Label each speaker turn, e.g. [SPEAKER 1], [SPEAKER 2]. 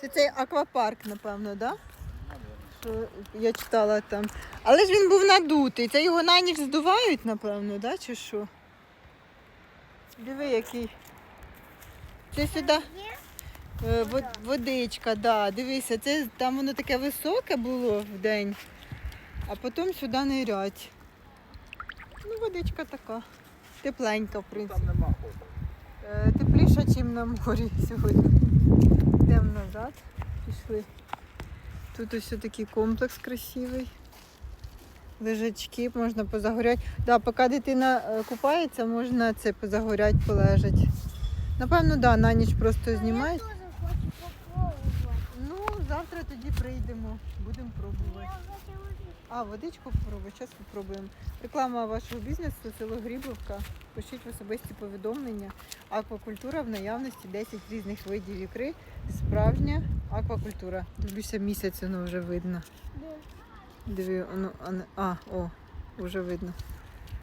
[SPEAKER 1] Це цей аквапарк, напевно, так? Да? Що я читала там. Але ж він був надутий. Це його на ніч здувають, напевно, да? чи що? Диви, який. Це сюди. Е, вод- Водичка, да. Дивися, це там воно таке високе було в день, а потім сюди нирять. Ну, водичка така. Тепленька, в принципі.
[SPEAKER 2] Там нема.
[SPEAKER 1] Е, Тепліше, ніж на морі сьогодні. Назад, пішли. Тут ось такий комплекс красивий. Лежачки, можна позагоряти. Да, поки дитина е, купається, можна це позагоряти, полежати. Напевно, да, на ніч просто знімають. Ну, завтра тоді прийдемо, будемо пробувати. А, водичку попробую, зараз спробуємо. Реклама вашого бізнесу, село Грібовка. Пишіть в особисті повідомлення. Аквакультура в наявності 10 різних видів ікри. Справжня аквакультура. Дивлюся, місяць воно вже видно. Диви, воно, а, о, вже видно.